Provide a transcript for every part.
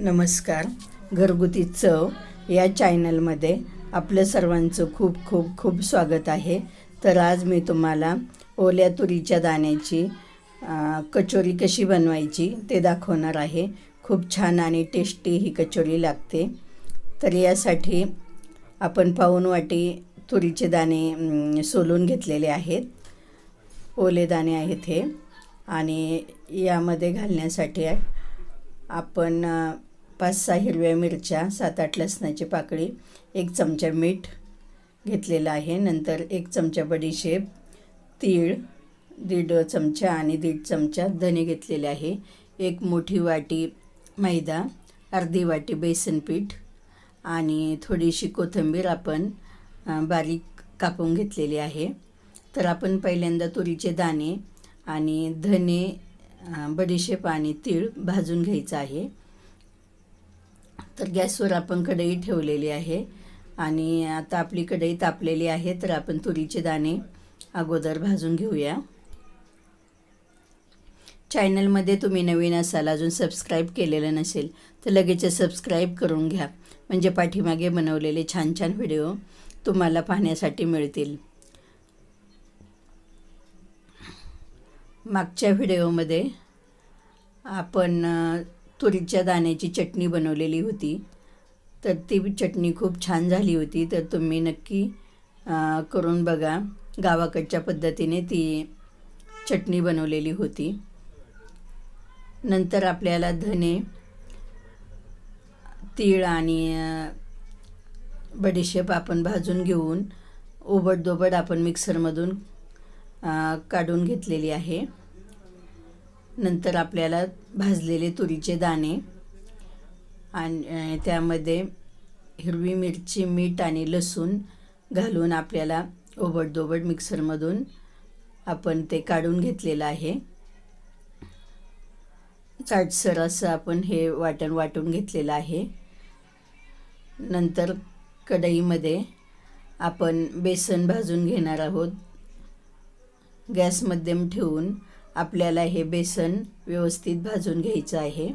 नमस्कार घरगुती चव या चॅनलमध्ये आपलं सर्वांचं खूप खूप खूप स्वागत आहे. तर आज मी तुम्हाला ओल्या तुरीच्या दाण्याची कचोरी कशी बनवायची ते दाखवणार आहे. खूप छान आणि टेस्टी ही कचोरी लागते. तर यासाठी आपण पाऊन वाटी तुरीचे दाणे सोलून घेतलेले आहेत. ओले दाणे आहेत हे. आणि यामध्ये घालण्यासाठी आपण पाच सहा हिरव्या मिरच्या सात आठ लसणाची पाकळी एक चमचा मीठ घेतलेलं आहे. नंतर एक चमचा बडीशेप तीळ दीड चमचा आणि दीड चमचा धने घेतलेले आहे. एक मोठी वाटी मैदा अर्धी वाटी बेसन पीठ आणि थोडीशी कोथिंबीर आपण बारीक कापून घेतलेली आहे. तर आपण पहिल्यांदा तुरीचे दाणे आणि धने बडीशेप आणि तीळ भाजून घ्यायचं आहे. तर गॅसवर आपण कढई ठेवलेली आहे आणि आता आपली कढई तापलेली आहे तर आपण तुरीचे दाणे अगोदर भाजून घेऊया. चॅनलमध्ये तुम्ही नवीन असाल अजून सबस्क्राईब केलेलं नसेल तर लगेच सबस्क्राईब करून घ्या. म्हणजे पाठीमागे बनवलेले छान छान व्हिडिओ तुम्हाला पाहण्यासाठी मिळतील. मागच्या व्हिडिओमध्ये आपण तुरीच्या दाण्याची चटणी बनवलेली होती. तर ती चटणी खूप छान झाली होती. तर तुम्ही नक्की करून बघा. गावाकडच्या पद्धतीने ती चटणी बनवलेली होती. नंतर आपल्याला धने तीळ आणि बडीशेप आपण भाजून घेऊन ओबडदोबड आपण मिक्सरमधून काढून घेतलेली आहे. नंतर आपल्याला भाजलेले तुरीचे दाणे आणि त्यामध्ये हिरवी मिरची मीठ आणि लसूण घालून आपल्याला ओबडदोबड मिक्सरमधून आपण ते काढून घेतलेलं आहे. चाटसर असं आपण हे वाटण वाटून घेतलेलं आहे. नंतर कढईमध्ये आपण बेसन भाजून घेणार आहोत. गॅस मध्यम ठेवून आपल्याला हे बेसन व्यवस्थित भाजून घ्यायचं आहे.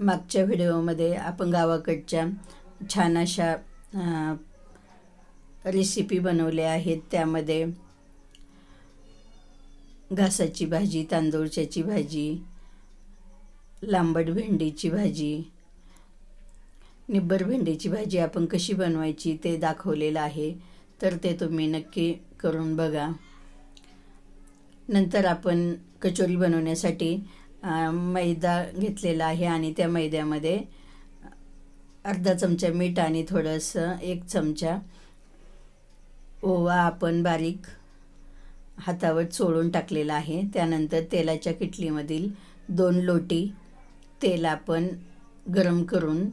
मागच्या व्हिडिओमध्ये आपण गावाकडच्या छान अशा रेसिपी बनवल्या आहेत. त्यामध्ये घासाची भाजी तांदूळच्याची भाजी लांबट भेंडीची भाजी निब्बर भेंडीची भाजी आपण कशी बनवायची ते दाखवलेलं आहे. तर ते तुम्ही नक्की करून बघा. नंतर आपण कचोरी बनवण्यासाठी मैदा घेतलेला आहे आणि त्या मैद्यामध्ये अर्धा चमचा मीठ आणि थोडंसं एक चमचा ओवा आपण बारीक हातावर चोळून टाकलेला आहे. त्यानंतर तेलाच्या किटलीमधील दोन लोटी तेल आपण गरम करून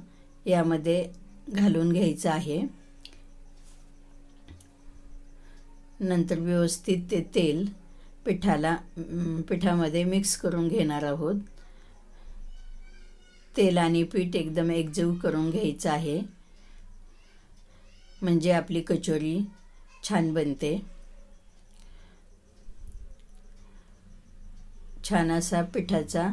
यामध्ये घालून घ्यायचं आहे. नंतर व्यवस्थित ते तेल पिठाला पिठामध्ये मिक्स करून घेणार आहोत. तेल आणि पीठ एकदम एकजीव करून घ्यायचं आहे. म्हणजे आपली कचोरी छान बनते. छान असा पिठाचा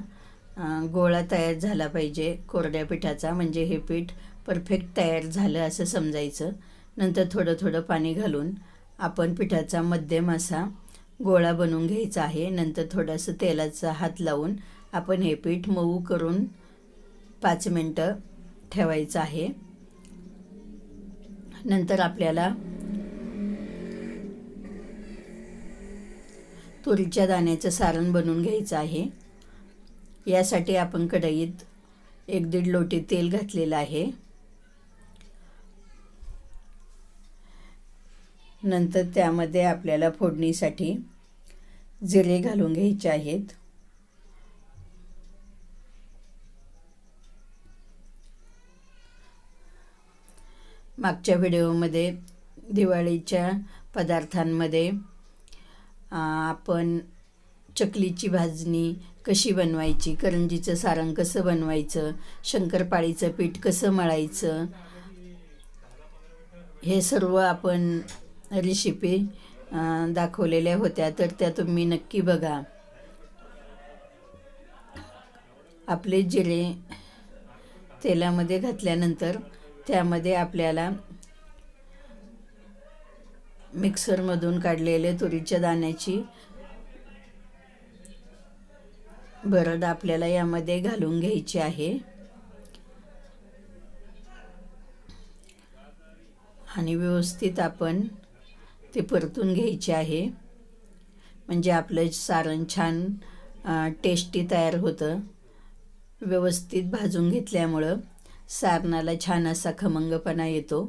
गोळा तयार झाला पाहिजे कोरड्या पिठाचा म्हणजे हे पीठ परफेक्ट तयार झालं असं समजायचं. नंतर थोडं थोडं पाणी घालून आपण पिठाचा मध्यम असा गोळा बनवून घ्यायचा आहे. नंतर थोडंसं तेलाचा हात लावून आपण हे पीठ मऊ करून पाच मिनटं ठेवायचं आहे. नंतर आपल्याला तुरीच्या दाण्याचं सारण बनवून घ्यायचं आहे. यासाठी आपण कढईत एक दीड लोटी तेल घातलेलं आहे. नंतर त्यामध्ये आपल्याला फोडणीसाठी जिरे घालून घ्यायचे आहेत. मागच्या व्हिडिओमध्ये दिवाळीच्या पदार्थांमध्ये आपण चकलीची भाजणी कशी बनवायची करंजीचं सारण कसं बनवायचं शंकरपाळीचं पीठ कसं मळायचं हे सर्व आपण रेसिपी दाखवलेल्या होत्या. तर त्या तुम्ही नक्की बघा. आपले जिरे तेलामध्ये घातल्यानंतर त्यामध्ये आपल्याला मिक्सरमधून काढलेले तुरीच्या दाण्याची बरड आपल्याला यामध्ये घालून घ्यायची आहे. आणि व्यवस्थित आपण ते परतून घ्यायचे आहे. म्हणजे आपलं सारण छान टेस्टी तयार होतं. व्यवस्थित भाजून घेतल्यामुळं सारणाला छान असा खमंगपणा येतो.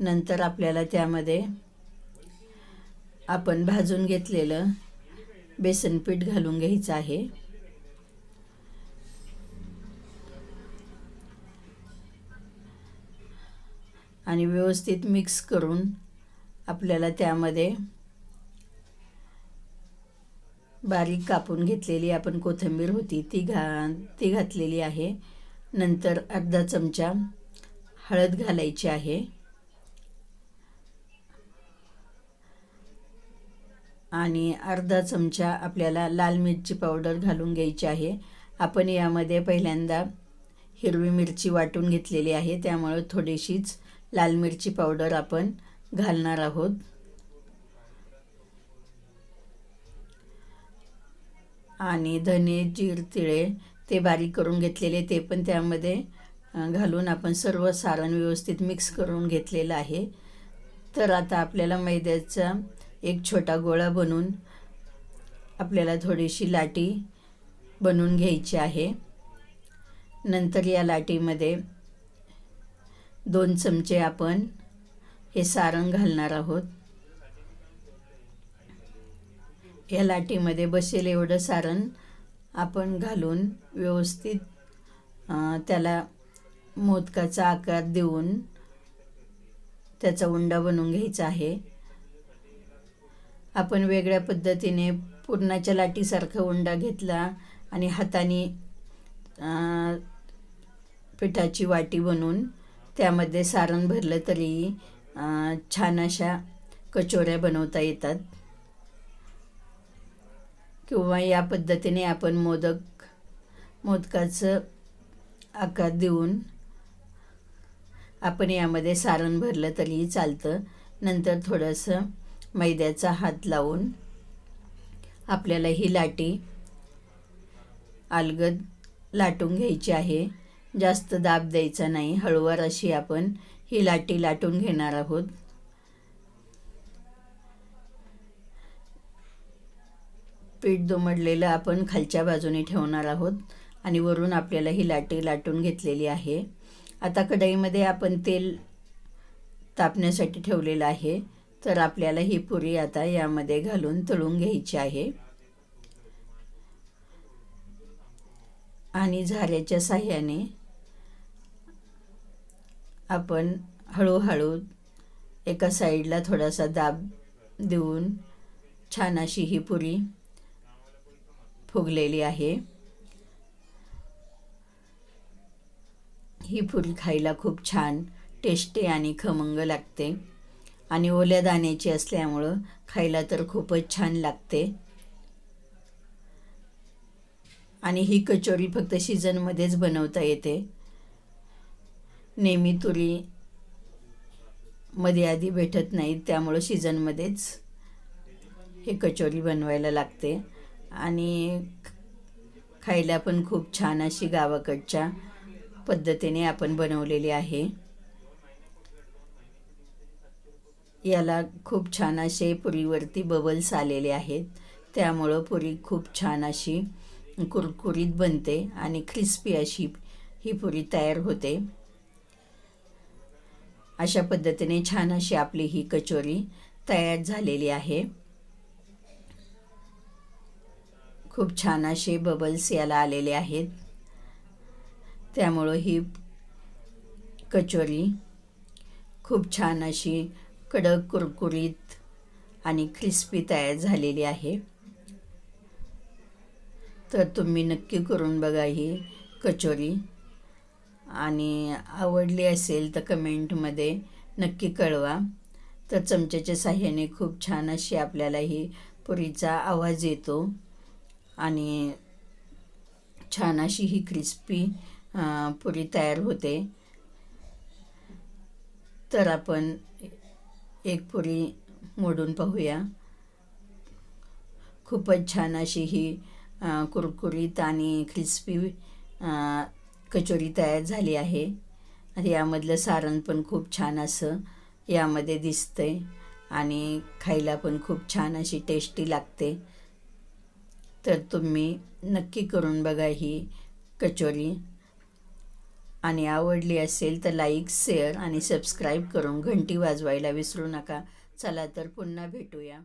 नंतर आपल्याला त्यामध्ये आपण भाजून घेतलेलं बेसन पीठ घालून घ्यायचं आहे. आणि व्यवस्थित मिक्स करून आपल्याला त्यामध्ये बारीक कापून घेतलेली आपण कोथिंबीर होती ती घा ती घातलेली आहे. नंतर अर्धा चमचा हळद घालायची आहे. आणि अर्धा चमचा आपल्याला लाल मिरची पावडर घालून घ्यायची आहे. आपण यामध्ये पहिल्यांदा हिरवी मिरची वाटून घेतलेली आहे. त्यामुळे थोडीशीच लाल मिरची पावडर आपण घालणार आहोत. आणि धने जीर तिळे ते बारीक करून घेतलेले ते पण त्यामध्ये घालून आपण सर्व सारण व्यवस्थित मिक्स करून घेतलेलं आहे. तर आता आपल्याला मैद्याचा एक छोटा गोळा बनवून आपल्याला थोडीशी लाटी बनवून घ्यायची आहे. नंतर या लाटीमध्ये दोन चमचे आपण हे सारण घालणार आहोत. या लाटीमध्ये बसेल एवढं सारण आपण घालून व्यवस्थित त्याला मोदकाचा आकार देऊन त्याचा उंडा बनवून घ्यायचा आहे. आपण वेगळ्या पद्धतीने पुरणाच्या लाटीसारखा उंडा घेतला आणि हाताने पिठाची वाटी बनवून त्यामध्ये सारण भरलं तरी छान अशा कचोऱ्या बनवता येतात. किंवा या पद्धतीने आपण मोदक मोदकाचं आकार देऊन आपण यामध्ये सारण भरलं तरीही चालतं. नंतर थोडंसं मैद्याचा हात लावून आपल्याला ही लाटी अलगद लाटून घ्यायची आहे. जास्त दाब द्यायचा नाही. हळूवार अशी आपण ही लाटी लाटून घेणार आहोत. पीठ दुमडलेलं आपण खालच्या बाजूने ठेवणार आहोत आणि वरून आपल्याला ही लाटी लाटून घेतलेली आहे. आता कढईमध्ये आपण तेल तापण्यासाठी ठेवलेलं आहे. तर आपल्याला ही पुरी आता यामध्ये घालून तळून घ्यायची आहे. आणि झाऱ्याच्या साह्याने आपण हळूहळू एका साईडला थोडासा दाब देऊन छान अशी ही पुरी फुगलेली आहे. ही पुरी खायला खूप छान टेस्टी आणि खमंग लागते. आणि ओल्या दाण्याची असल्यामुळं खायला तर खूपच छान लागते. आणि ही कचोरी फक्त सीझनमध्येच बनवता येते. नेहमी तुरी मध्ये आधी भेटत नाहीत त्यामुळं सीझनमध्येच हे कचोरी बनवायला लागते. आणि खायला पण खूप छान अशी गावाकडच्या पद्धतीने आपण बनवलेली आहे. याला खूप छान असे पुरीवरती बबल्स आलेले आहेत. त्यामुळं पुरी खूप छान अशी कुरकुरीत बनते आणि क्रिस्पी अशी ही पुरी तयार होते. अशा पद्धतीने छान अशी आपली ही कचोरी तयार झालेली आहे. खूप छान असे बबल्स याला आलेले आहेत. त्यामुळं ही कचोरी खूप छान अशी कडक कुरकुरीत आणि क्रिस्पी तयार झालेली आहे. तर तुम्ही नक्की करून बघा ही कचोरी. आणि आवडली असेल तर कमेंटमध्ये नक्की कळवा. तर चमच्याच्या साह्याने खूप छान अशी आपल्याला ही पुरीचा आवाज येतो. आणि छान अशी ही क्रिस्पी पुरी तयार होते. तर आपण एक पुरी मोडून पाहूया. खूपच छान अशी ही कुरकुरीत आणि क्रिस्पी कचोरी तयार झाली आहे. आणि यामधलं सारण पण खूप छान असं यामध्ये दिसतंय आणि खायला पण खूप छान अशी टेस्टी लागते. तर तुम्ही नक्की करून बघा ही कचोरी. आणि आवडली असेल तर लाईक शेअर आणि सबस्क्राईब करून घंटी वाजवायला विसरू नका. चला तर पुन्हा भेटूया.